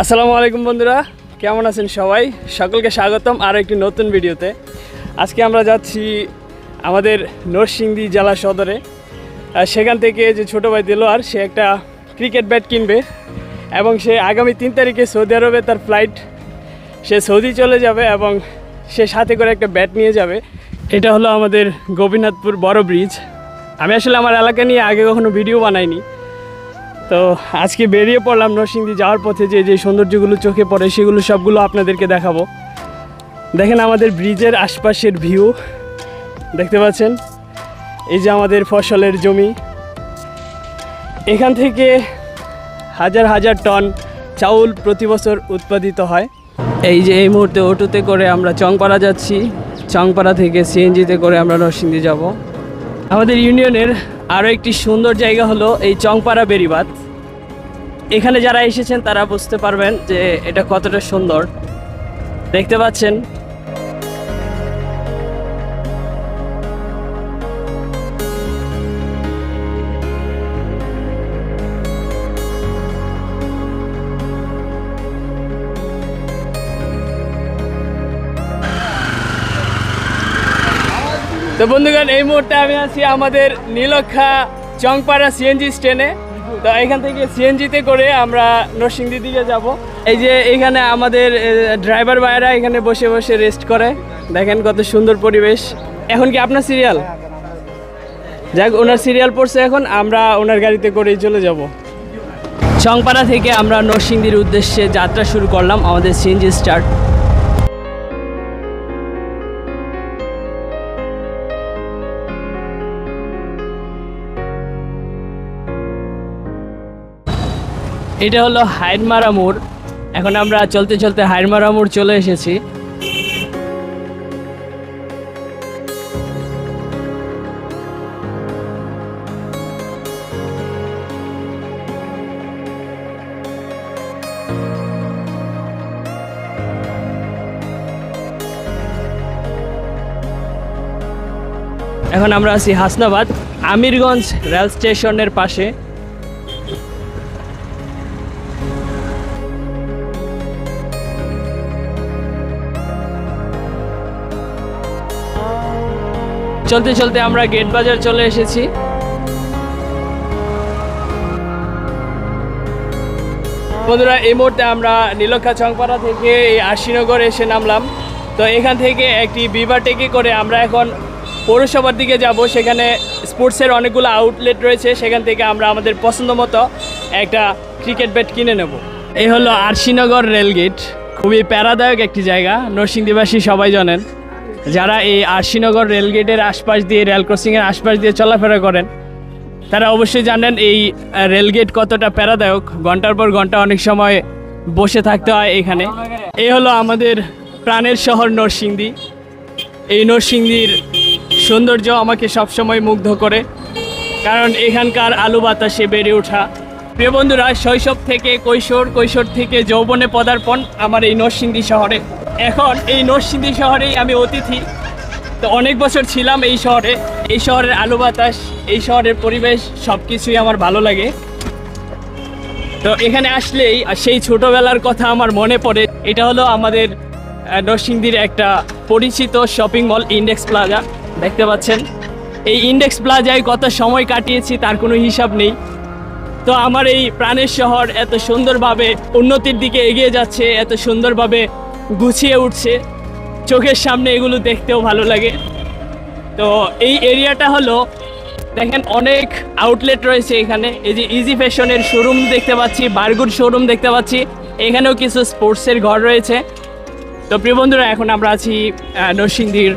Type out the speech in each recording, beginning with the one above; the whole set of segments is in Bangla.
আসসালামু আলাইকুম বন্ধুরা, কেমন আছেন সবাই? সকলকে স্বাগতম আরও একটি নতুন ভিডিওতে। আজকে আমরা যাচ্ছি আমাদের নরসিংদী জেলা সদরে। সেখান থেকে যে ছোটো ভাই দিলোয়ার, সে একটা ক্রিকেট ব্যাট কিনবে এবং সে আগামী তিন তারিখে সৌদি আরবে তার ফ্লাইট সে সৌদি চলে যাবে এবং সে সাথে করে একটা ব্যাট নিয়ে যাবে। এটা হলো আমাদের গোপীনাথপুর বড় ব্রিজ আমি আসলে আমার এলাকা নিয়ে আগে কখনো ভিডিও বানাইনি। তো আজকে বেরিয়ে পড়লাম নরসিংদী যাওয়ার পথে যে যে সৌন্দর্যগুলো চোখে পড়ে, সেগুলো সবগুলো আপনাদেরকে দেখাবো। দেখেন আমাদের ব্রিজের আশপাশের ভিউ। দেখতে পাচ্ছেন? এই যে আমাদের ফসলের জমি। এখান থেকে হাজার হাজার টন চাউল প্রতি বছর উৎপাদিত হয়। এই যে এই মুহূর্তে অটোতে করে আমরা চংপাড়া যাচ্ছি। চংপাড়া থেকে সিএনজিতে করে আমরা নরসিংদী যাব। আমাদের ইউনিয়নের আরও একটি সুন্দর জায়গা হলো এই চংপাড়া বেরিবাদ এখানে যারা এসেছেন, তারা বুঝতে পারবেন যে এটা কতটা সুন্দর। দেখতে পাচ্ছেন? তো বন্ধুগণ, এই মুহূর্তে আমি আছি আমাদের নীলক্ষা চংপাড়া সিএনজি স্ট্যান্ডে তো এখান থেকে সিএনজিতে করে আমরা নরসিংদী দিকে যাব। এই যে এখানে আমাদের ড্রাইভার ভাইয়েরা এখানে বসে বসে রেস্ট করে। দেখেন কত সুন্দর পরিবেশ। এখন কি আপনার সিরিয়াল যাক, ওনার সিরিয়াল পড়ছে এখন, আমরা ওনার গাড়িতে করেই চলে যাব। চংপাড়া থেকে আমরা নরসিংদীর উদ্দেশ্যে যাত্রা শুরু করলাম, আমাদের সিএনজি স্টার্ট এটা হলো হাইরমারা মোড়। এখন আমরা চলতে চলতে হাইরমারা মোড় চলে এসেছি। এখন আমরা আছি হাসনাবাদ, আমিরগঞ্জ রেল স্টেশনের পাশে। চলতে চলতে আমরা গেট বাজার চলে এসেছি। বন্ধুরা, এই মুহূর্তে আমরা নীলক্ষা চংপাড়া থেকে এই আশিনগর এসে নামলাম। তো এখান থেকে একটি বিবার টেকে করে আমরা এখন পৌরসভার দিকে যাব। সেখানে স্পোর্টসের অনেকগুলো আউটলেট রয়েছে। সেখান থেকে আমরা আমাদের পছন্দ মতো একটা ক্রিকেট ব্যাট কিনে নেব। এই হলো আরশিনগর রেলগেট। খুবই প্যারাদায়ক একটি জায়গা। নরসিংদীবাসী সবাই জানেন। যারা এই আরশিনগর রেলগেটের আশপাশ দিয়ে, রেল ক্রসিংয়ের আশপাশ দিয়ে চলাফেরা করেন, তারা অবশ্যই জানেন এই রেলগেট কতটা প্যারাদায়ক। ঘণ্টার পর ঘণ্টা অনেক সময় বসে থাকতে হয় এখানে। এই হলো আমাদের প্রাণের শহর নরসিংদী। এই নরসিংদীর সৌন্দর্য আমাকে সবসময় মুগ্ধ করে, কারণ এখানকার আলু বাতাসে বেড়ে ওঠা। প্রিয় বন্ধুরা, শৈশব থেকে কৈশোর কৈশোর থেকে যৌবনে পদার্পণ আমার এই নরসিংদী শহরে। এখন এই নরসিংদী শহরেই আমি অতিথি। তো অনেক বছর ছিলাম এই শহরে। এই শহরের আলু বাতাস, এই শহরের পরিবেশ সব কিছুই আমার ভালো লাগে। তো এখানে আসলেই সেই ছোটবেলার কথা আমার মনে পড়ে, এটা হলো আমাদের নরসিংদীর একটা পরিচিত শপিং মল, ইন্ডেক্স প্লাজা। দেখতে পাচ্ছেন? এই ইন্ডেক্স প্লাজায় কত সময় কাটিয়েছি তার কোনো হিসাব নেই। তো আমার এই প্রাণের শহর এত সুন্দরভাবে উন্নতির দিকে এগিয়ে যাচ্ছে, এত সুন্দরভাবে গুছিয়ে উঠছে। চোখের সামনে এগুলো দেখতেও ভালো লাগে। তো এই এরিয়াটা হলো, দেখেন অনেক আউটলেট রয়েছে এখানে। এই যে ইজি ফ্যাশনের শোরুম দেখতে পাচ্ছি বারগুড শোরুম দেখতে পাচ্ছি। এখানেও কিছু স্পোর্টসের ঘর রয়েছে। তো প্রিয় বন্ধুরা, এখন আমরা আছি নরসিংদীর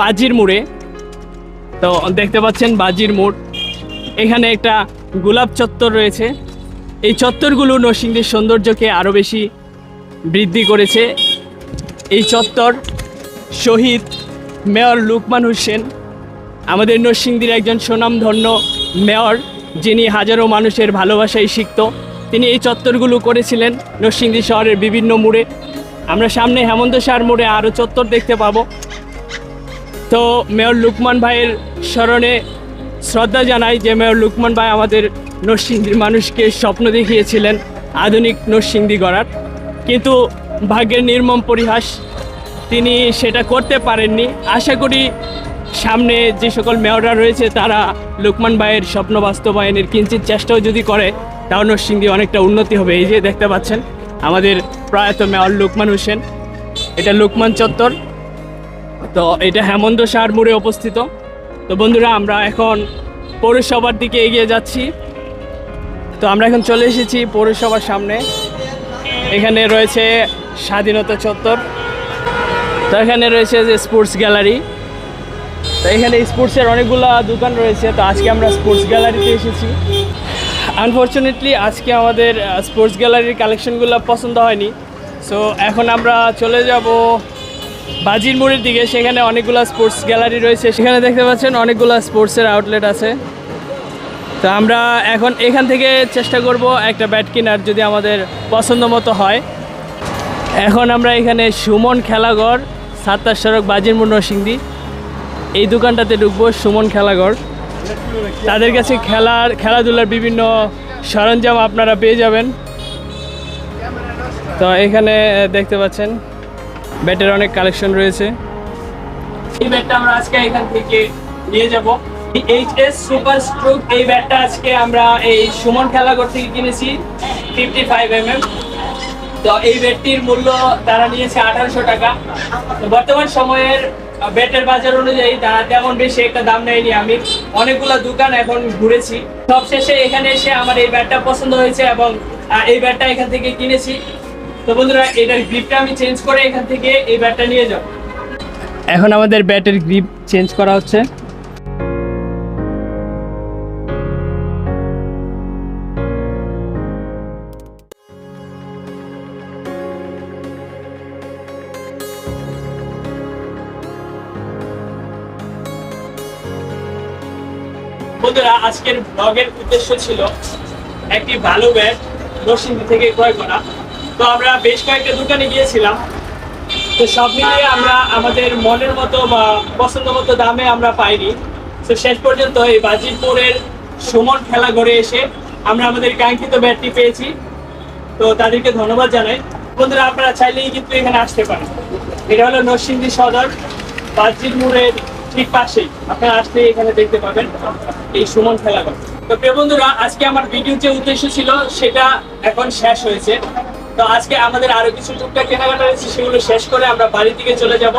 বাজির মোড়ে তো দেখতে পাচ্ছেন বাজির মোড় এখানে একটা গোলাপ চত্বর রয়েছে। এই চত্বরগুলো নরসিংদীর সৌন্দর্যকে আরও বেশি বৃদ্ধি করেছে। এই চত্বর শহীদ মেয়র লুকমান হোসেন, আমাদের নরসিংদীর একজন সুনামধন্য মেয়র, যিনি হাজারো মানুষের ভালোবাসায় শিখত তিনি এই চত্বরগুলো করেছিলেন নরসিংদী শহরের বিভিন্ন মোড়ে। আমরা সামনে হেমন্ত সার মোড়ে আরও চত্বর দেখতে পাবো। তো মেয়র লুকমান ভাইয়ের স্মরণে শ্রদ্ধা জানাই যে মেয়র লুকমান ভাই আমাদের নরসিংদীর মানুষকে স্বপ্ন দেখিয়েছিলেন আধুনিক নরসিংদী গড়ার। কিন্তু ভাগ্যের নির্মম পরিহাস তিনি সেটা করতে পারেননি। আশা করি সামনে যে সকল মেয়ররা রয়েছে, তারা লোকমান ভাইয়ের স্বপ্ন বাস্তবায়নের কিঞ্চিত চেষ্টাও যদি করে, তাও নরসিংদী অনেকটা উন্নতি হবে। এই যে দেখতে পাচ্ছেন, আমাদের প্রয়াত মেয়র লোকমান হোসেন। এটা লোকমান চত্বর। তো এটা হেমন্ত সার মোড়ে অবস্থিত। তো বন্ধুরা, আমরা এখন পৌরসভার দিকে এগিয়ে যাচ্ছি। তো আমরা এখন চলে এসেছি পৌরসভার সামনে। এখানে রয়েছে স্বাধীনতা চত্বর। তো এখানে রয়েছে যে স্পোর্টস গ্যালারি। তো এখানে স্পোর্টসের অনেকগুলো দোকান রয়েছে, তো আজকে আমরা স্পোর্টস গ্যালারিতে এসেছি। আনফর্চুনেটলি আজকে আমাদের স্পোর্টস গ্যালারির কালেকশনগুলো পছন্দ হয়নি। সো এখন আমরা চলে যাব বাজির মোড়ের দিকে। সেখানে অনেকগুলো স্পোর্টস গ্যালারি রয়েছে। সেখানে দেখতে পাচ্ছেন অনেকগুলো স্পোর্টসের আউটলেট আছে। তো আমরা এখন এখান থেকে চেষ্টা করব একটা ব্যাট কেনার যদি আমাদের পছন্দ মতো হয়। এখন আমরা এখানে সুমন খেলাঘর সাত্তার সড়ক, বাজির মোড় নরসিংদী এই দোকানটাতে ঢুকবো, সুমন খেলাঘর তাদের কাছে খেলার, খেলাধুলার বিভিন্ন সরঞ্জাম আপনারা পেয়ে যাবেন। তো এখানে দেখতে পাচ্ছেন, ব্যাটের অনেক কালেকশন রয়েছে। এই ব্যাটটা আমরা আজকে এখান থেকে নিয়ে যাব। এইচএস সুপার স্ট্রোক এই ব্যাটটা আজকে আমরা এই সুমন খেলাঘর থেকে কিনেছি ফিফটি ফাইভ এমএম তো এই ব্যাটটির মূল্য তারা নিয়েছে আঠারোশো টাকা। তো বর্তমান সময়ের ব্যাটের বাজার অনুযায়ী তারা তেমন বেশি একটা দাম নেয়নি আমি। অনেকগুলো দোকান এখন ঘুরেছি। সবশেষে এখানে এসে আমার এই ব্যাটটা পছন্দ হয়েছে এবং এই ব্যাটটা এখান থেকে কিনেছি। তো বন্ধুরা, এটার গ্রিপটা আমি চেঞ্জ করে এখান থেকে এই ব্যাটটা নিয়ে যাব। এখন আমাদের ব্যাটের গ্রিপ চেঞ্জ করা হচ্ছে। বন্ধুরা, আজকের ব্লগের উদ্দেশ্য ছিল একটি ভালো ব্যাট নরসিংদী থেকে ক্রয় করা। তো আমরা বেশ কয়েকটা দোকানে গিয়েছিলাম। তো সব মিলিয়ে আমরা আমাদের মনের মতো বা পছন্দ মতো দামে আমরা পাইনি। তো শেষ পর্যন্ত এই বাজিরপুরের সুমন খেলা ঘরে এসে আমরা আমাদের কাঙ্ক্ষিত ব্যাটটি পেয়েছি। তো তাদেরকে ধন্যবাদ জানাই। বন্ধুরা, আপনারা চাইলেই কিন্তু এখানে আসতে পারেন। এটা হলো নরসিংদী সদর বাজির মোড়ের ঠিক পাশেই। আপনারা আসলে এখানে দেখতে পাবেন এই সুমন খেলাঘর তো প্রিয় বন্ধুরা, আজকে আমার ভিডিও যে উদ্দেশ্য ছিল, সেটা এখন শেষ হয়েছে। তো আজকে আমাদের আরও কিছু টুকটাক কেনাকাটা রয়েছে, সেগুলো শেষ করে আমরা বাড়ির দিকে চলে যাব।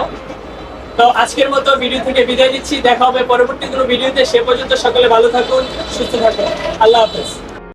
তো আজকের মতো ভিডিও থেকে বিদায় দিচ্ছি দেখা হবে পরবর্তী কোনো ভিডিওতে সে পর্যন্ত সকলে ভালো থাকুন, সুস্থ থাকুন। আল্লাহ হাফেজ।